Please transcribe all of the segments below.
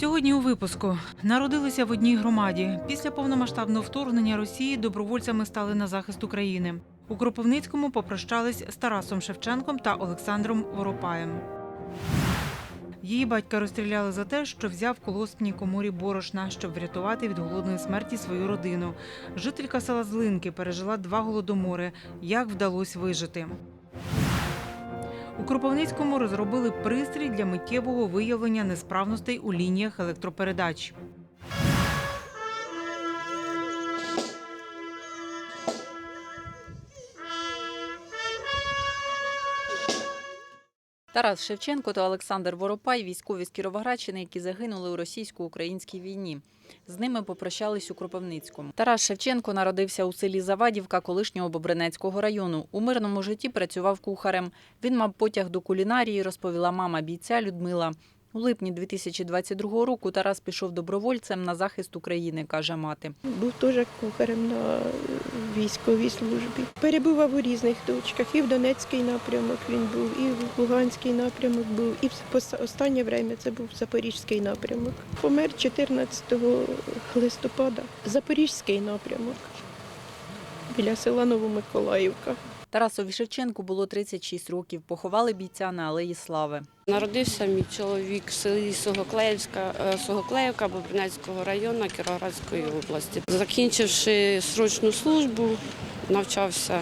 Сьогодні у випуску народилися в одній громаді. Після повномасштабного вторгнення Росії добровольцями стали на захист України. У Кропивницькому попрощались з Тарасом Шевченком та Олександром Воропаєм. Її батька розстріляли за те, що взяв в колгоспній коморі борошна, щоб врятувати від голодної смерті свою родину. Жителька села Злинки пережила два голодомори. Як вдалося вижити? У Кропивницькому розробили пристрій для миттєвого виявлення несправностей у лініях електропередач. Тарас Шевченко та Олександр Воропай військові з Кіровоградщини, які загинули у російсько-українській війні. З ними попрощались у Кропивницькому. Тарас Шевченко народився у селі Завадівка колишнього Бобринецького району. У мирному житті працював кухарем. Він мав потяг до кулінарії, розповіла мама бійця Людмила. У липні 2022 року Тарас пішов добровольцем на захист України, каже мати. Був теж кухарем на військовій службі. Перебував у різних точках. І в Донецький напрямок він був, і в Луганський напрямок був, і в останнє время це був Запорізький напрямок. Помер 14 листопада. Запорізький напрямок біля села Новомиколаївка. Тарасові Шевченку було 36 років. Поховали бійця на Алеї Слави. Народився мій чоловік в селі Согоклеївська, е, Согоклеївка Бобринецького району Кіровоградської області. Закінчивши срочну службу, навчався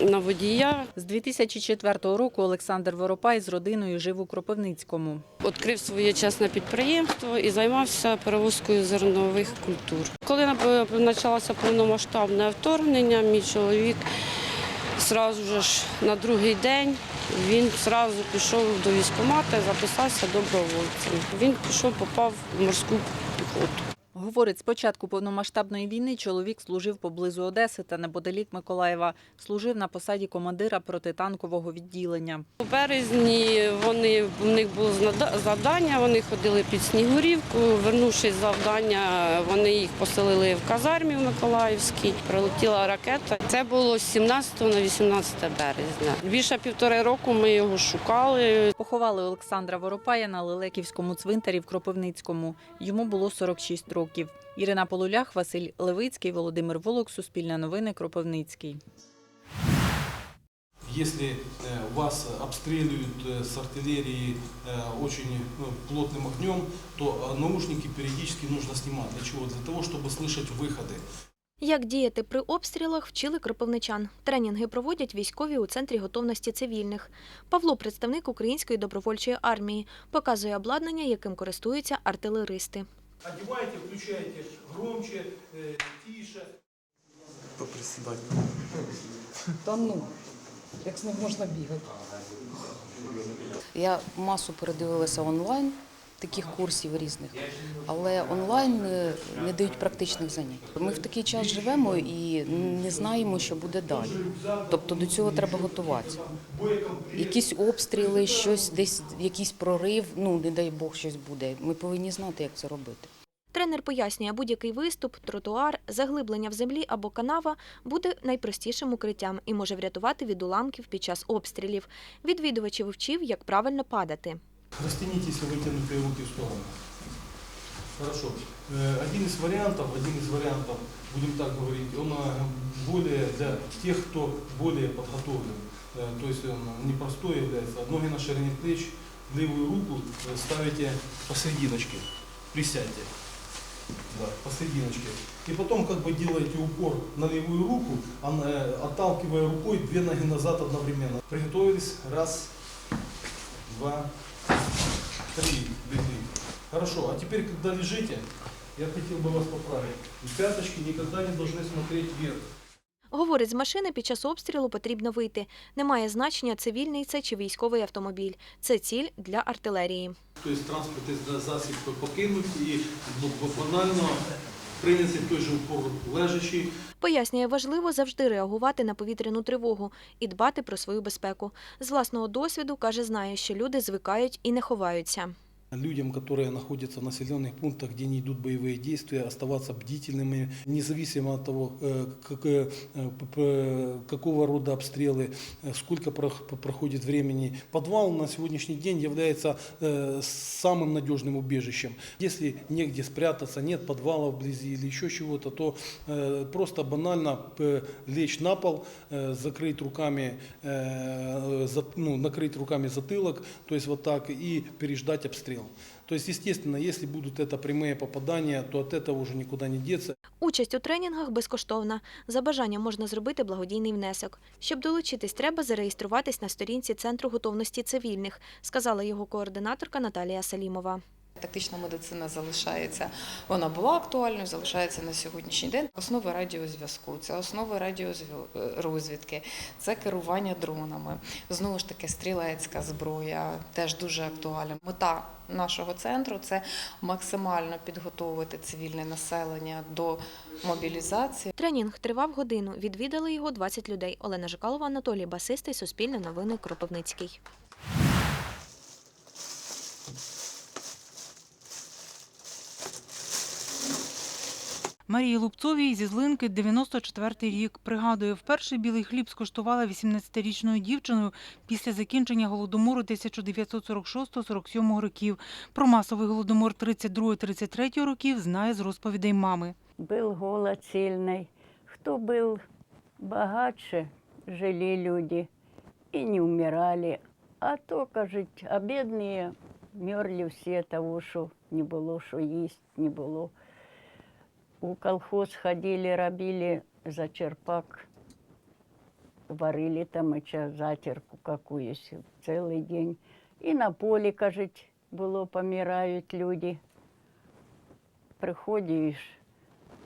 на водія, З 2004 року Олександр Воропай з родиною жив у Кропивницькому. відкрив своє чесне підприємство і займався перевозкою зернових культур. Коли почалося повномасштабне вторгнення, мій чоловік Сразу ж на другий день він одразу пішов до військкомату записався добровольцем. Він пішов, попав в морську піхоту. Говорить, з початку повномасштабної війни чоловік служив поблизу Одеси та неподалік Миколаєва. Служив на посаді командира протитанкового відділення. У березні вони в них було завдання, вони ходили під Снігурівку. Вернувшись завдання, вони їх поселили в казармі в Миколаївській. Прилетіла ракета. Це було з 17 на 18 березня. Більше півтори року ми його шукали. Поховали Олександра Воропая на Лелеківському цвинтарі в Кропивницькому. Йому було 46 років. Ірина Полулях, Василь Левицький, Володимир Волок, Суспільне новини, Кропивницький. Если э, вас обстреливают э, с артиллерии э, очень ну, плотным огнем, то э, наушники периодически нужно снимать. Для чего? Для того, чтобы слышать выходы. Як діяти при обстрілах, вчили кропивничан. Тренінги проводять військові у центрі готовності цивільних. Павло, представник української добровольчої армії, показує обладнання, яким користуються артилеристи. Одевайте, включайте громче, э, тише. поприсідати. Та ну, як з ним можна бігати. Я масу передивилася онлайн таких курсів різних, але онлайн е, не дають практичних занять. Ми в такий час живемо і не знаємо, що буде далі. Тобто до цього треба готуватися. Якісь обстріли, щось десь, якийсь прорив, ну не дай Бог, щось буде. Ми повинні знати, як це робити. Тренер пояснює, будь-який виступ, тротуар, заглиблення в землі або канава буде найпростішим укриттям і може врятувати від уламків під час обстрілів. Відвідувачів вчив, як правильно падати. Растянитесь вытянутые руки в сторону. Хорошо. Э, Один из вариантов, один из вариантов, будем так говорить, он э, более для тех, кто более подготовлен. Э, То есть он непростой является. Ноги на ширине плеч, левую руку э, ставите посерединочке. Присядьте. Да, посерединочке. И потом как бы делаете упор на левую руку, на- отталкивая рукой две ноги назад одновременно. Приготовились. Раз, два, три. легли. Хорошо. А теперь, когда лежите, я хотел бы вас поправить. Пяточки никогда не должны смотреть вверх. Говорить, з машини під час обстрілу потрібно вийти. Немає значення, цивільний це чи військовий автомобіль. Це ціль для артилерії. То есть за- засіб покинуть і б- банально прийняти той же упор лежачий. Пояснює, важливо завжди реагувати на повітряну тривогу і дбати про свою безпеку. З власного досвіду каже, знає, що люди звикають і не ховаються. Людям, которые находятся в населенных пунктах, где не идут боевые действия, оставаться бдительными, независимо от того, э, как, э, какого рода обстрелы, э, сколько прох- проходит времени. Подвал на сегодняшний день является самым надежным убежищем. Если негде спрятаться, нет подвала вблизи или еще чего-то, то просто банально лечь на пол, закрыть руками, ну, накрыть руками затылок, то есть вот так, и переждать обстрел. То есть, естественно, если будут это прямые попадания, то от этого уже никуда не деться. Участь у тренінгах безкоштовна. За бажанням можна зробити благодійний внесок. Щоб долучитись, треба зареєструватись на сторінці Центру готовності цивільних, сказала його координаторка Наталія Салімова. Тактична медицина залишається, вона була актуальною, залишається на сьогоднішній день. Основи радіозв'язку, це основи радіорозвідки, це керування дронами. Знову ж таки, стрілецька зброя теж дуже актуальна. Мета нашого центру це максимально підготовити цивільне населення до мобілізації. Тренінг тривав годину. Відвідали його 20 людей. Олена Жикалова, Анатолій Басистий, Суспільне новини, Кропивницький. Марії Лупцовій зі Злинки 94-й рік. Пригадує, вперше білий хліб скуштувала 18-річною дівчиною після закінчення голодомору 1946-47 років. Про масовий голодомор 32-33 років знає з розповідей мами. Был голод сильный. Кто был богатше, жили люди и не умирали. А то, кажуть, а бедные мерли все того, что не было, что есть, не было. У колхоз ходили, робили за черпак, варили там и затерку какую-то целый день. И на поле, кажуть, было, помирают люди. Приходишь,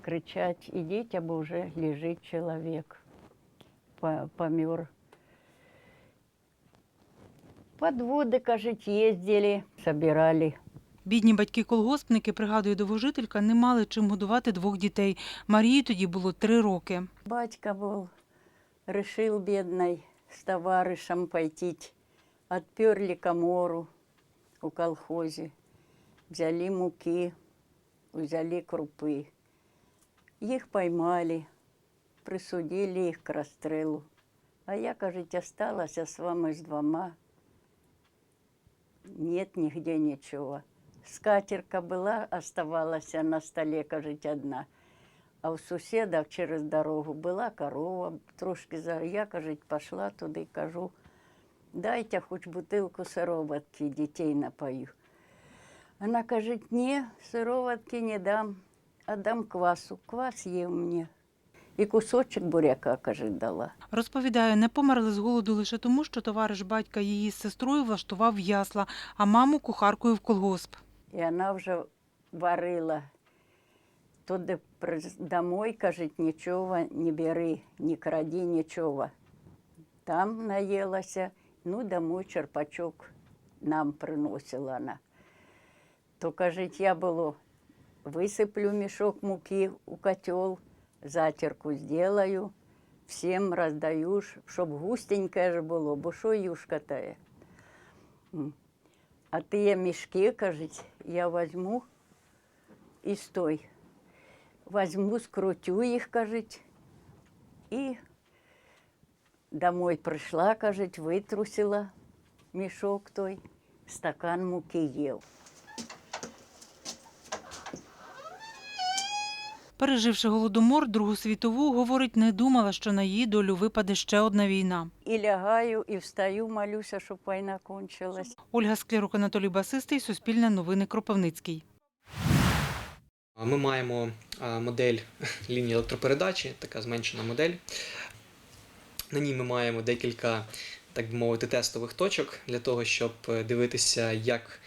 кричать, ідіть, або вже лежить чоловік, помер. Подводи, кажуть, їздили, собирали. Бідні батьки-колгоспники, пригадує довожителька, не мали чим годувати двох дітей. Марії тоді було три роки. Батька був, решил бідний з товаришем пойти. Отперли комору у колхозі, взяли муки, взяли крупи. Їх поймали, присудили їх к розстрілу. А я, кажуть, осталася з вами з двома. Нет нигде ничего. Скатерка была, оставалась на столе, кажуть, одна. А у сусідок через дорогу була корова, трошки за. Я, кажуть, пішла туди, кажу, дайте хоч бутилку сироватки, дітей напою. Вона каже, ні, сироватки не дам, а дам квасу. Квас є у мене. І кусочок буряка, каже, дала. Розповідає, не померли з голоду лише тому, що товариш батька її з сестрою влаштував ясла, а маму кухаркою в колгосп. І вона вже варила. Туди домой, кажуть, нічого не бери, не кради нічого. Там наїлася, ну, домой черпачок нам приносила вона. То, кажуть, я було, висиплю мішок муки у котел, затерку зроблю, всім роздаю, щоб густеньке ж було, бо що юшка тає. А ті мішки, кажуть, я візьму і стой. Возьму, скрутю їх, кажуть, і домой прийшла, кажуть, витрусила мішок той, стакан муки їв. Переживши голодомор, Другу світову, говорить, не думала, що на її долю випаде ще одна війна. І лягаю, і встаю, молюся, щоб війна кончилась. Ольга Склярук, Анатолій Басистий, Суспільне новини, Кропивницький. Ми маємо модель лінії електропередачі, така зменшена модель. На ній ми маємо декілька, так би мовити, тестових точок для того, щоб е, дивитися, як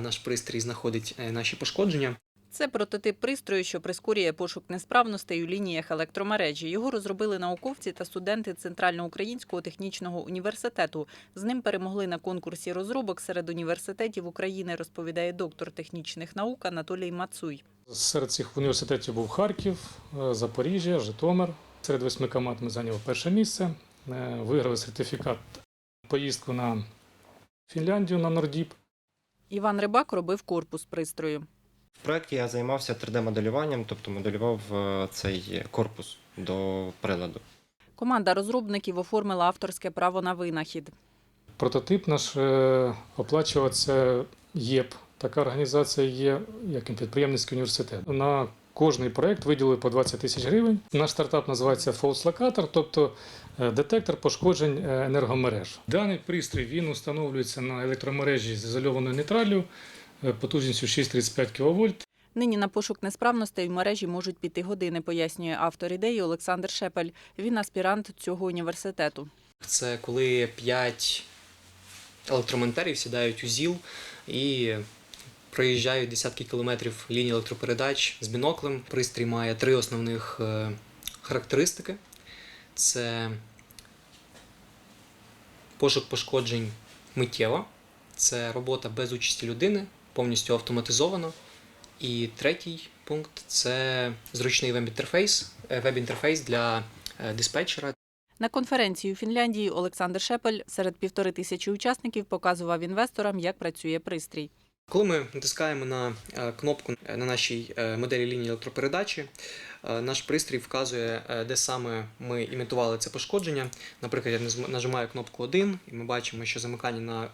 наш пристрій знаходить е, наші пошкодження. Це прототип пристрою, що прискорює пошук несправностей у лініях електромережі. Його розробили науковці та студенти Центральноукраїнського технічного університету. З ним перемогли на конкурсі розробок серед університетів України, розповідає доктор технічних наук Анатолій Мацуй. Серед цих університетів був Харків, е, Запоріжжя, Житомир. Серед восьми команд ми зайняли перше місце. Е, Виграли сертифікат поїздку на Фінляндію на Нордіп. Іван Рибак робив корпус пристрою. В проєкті я займався 3D-моделюванням, тобто моделював е, цей корпус до приладу. Команда розробників оформила авторське право на винахід. Прототип наш е, оплачував це ЄП. Така організація є, як підприємницький університет. На кожний проєкт виділили по 20 тисяч гривень. Наш стартап називається False Locator, тобто е, детектор пошкоджень енергомереж. Даний пристрій він встановлюється на електромережі з ізольованою нейтраллю потужністю 6,35 кВт. Нині на пошук несправностей в мережі можуть піти години, пояснює автор ідеї Олександр Шепель. Він аспірант цього університету. Це коли 5 електромонтерів сідають у ЗІЛ і проїжджають десятки кілометрів лінії електропередач з біноклем. Пристрій має три основних е, характеристики: це пошук пошкоджень миттєво, це робота без участі людини, повністю автоматизовано. І третій пункт це зручний веб-інтерфейс, е, веб-інтерфейс для е, диспетчера. На конференції у Фінляндії Олександр Шепель серед півтори тисячі учасників показував інвесторам, як працює пристрій. Коли ми натискаємо на е, кнопку на нашій моделі лінії електропередачі, наш пристрій вказує, де саме ми імітували це пошкодження. Наприклад, я нажимаю кнопку 1, і ми бачимо, що замикання на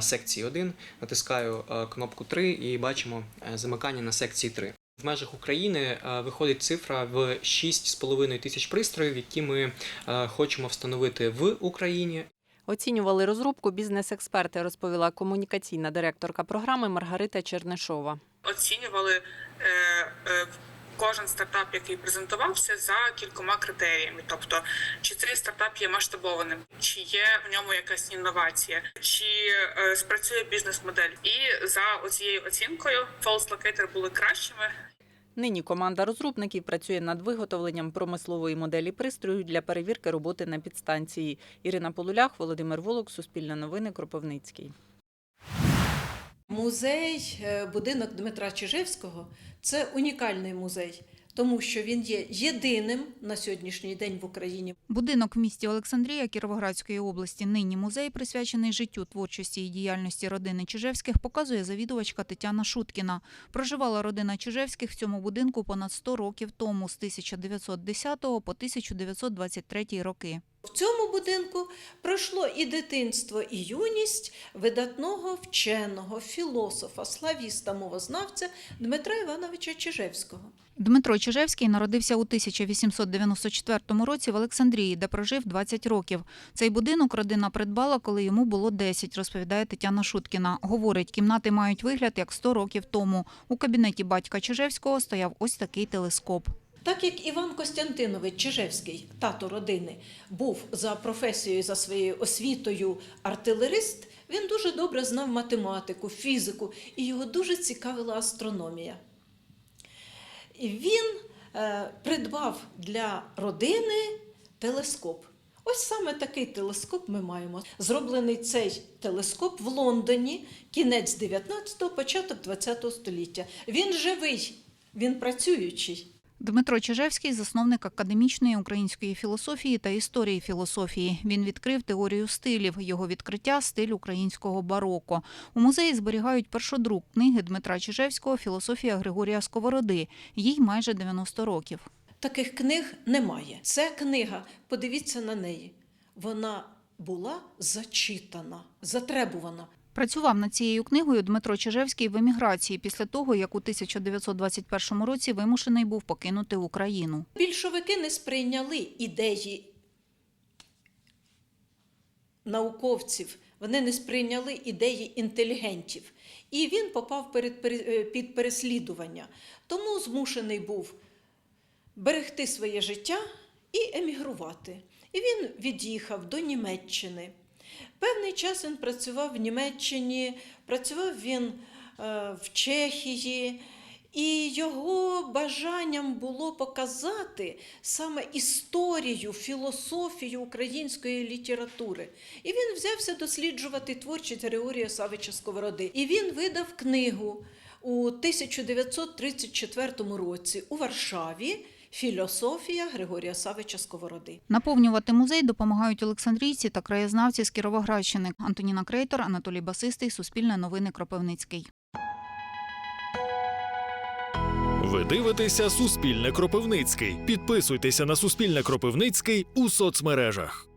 секції 1, натискаю кнопку 3 і бачимо е, замикання на секції 3. В межах України е, виходить цифра в 6,5 тисяч пристроїв, які ми е, хочемо встановити в Україні. Оцінювали розробку бізнес-експерти, розповіла комунікаційна директорка програми Маргарита Чернишова. оцінювали е, е, кожен стартап, який презентувався, за кількома критеріями. Тобто, чи цей стартап є масштабованим, чи є в ньому якась інновація, чи е, спрацює бізнес-модель. І за оцією оцінкою False Locator були кращими. Нині команда розробників працює над виготовленням промислової моделі пристрою для перевірки роботи на підстанції. Ірина Полулях, Володимир Волок, Суспільне новини, Кропивницький. Музей, е, будинок Дмитра Чижевського це унікальний музей, тому що він є єдиним на сьогоднішній день в Україні. Будинок в місті Олександрія Кіровоградської області, нині музей, присвячений життю, творчості і діяльності родини Чижевських, показує завідувачка Тетяна Шуткіна. Проживала родина Чижевських в цьому будинку понад 100 років тому, з 1910 по 1923 роки. В цьому будинку пройшло і дитинство, і юність видатного вченого, філософа, славіста, мовознавця Дмитра Івановича Чижевського. Дмитро Чижевський народився у 1894 році в Олександрії, де прожив 20 років. Цей будинок родина придбала, коли йому було 10, розповідає Тетяна Шуткіна. Говорить, кімнати мають вигляд як 100 років тому. У кабінеті батька Чижевського стояв ось такий телескоп. Так як Іван Костянтинович Чижевський, тато родини, був за професією, за своєю освітою артилерист, він дуже добре знав математику, фізику, і його дуже цікавила астрономія. Він е, придбав для родини телескоп. Ось саме такий телескоп ми маємо. Зроблений цей телескоп в Лондоні, кінець 19-го, початок 20-го століття. Він живий, він працюючий. Дмитро Чижевський – засновник академічної української філософії та історії філософії. Він відкрив теорію стилів. Його відкриття – стиль українського бароко. У музеї зберігають першодрук книги Дмитра Чижевського «Філософія Григорія Сковороди». Їй майже 90 років. Таких книг немає. Це книга, подивіться на неї. Вона була зачитана, затребувана. Працював над цією книгою Дмитро Чижевський в еміграції після того, як у 1921 році вимушений був покинути Україну. Більшовики не сприйняли ідеї науковців, вони не сприйняли ідеї інтелігентів. І він попав перед, пере- під переслідування. Тому змушений був берегти своє життя і емігрувати. І він від'їхав до Німеччини. Певний час він працював в Німеччині, працював він е, в Чехії, і його бажанням було показати саме історію, філософію української літератури. І він взявся досліджувати творчість Григорія Савича Сковороди. І він видав книгу у 1934 році у Варшаві філософія Григорія Савича Сковороди. Наповнювати музей допомагають олександрійці та краєзнавці з Кіровоградщини. Антоніна Крейтор, Анатолій Басистий, Суспільне новини Кропивницький. Ви дивитеся Суспільне Кропивницький. Підписуйтеся на Суспільне Кропивницький у соцмережах.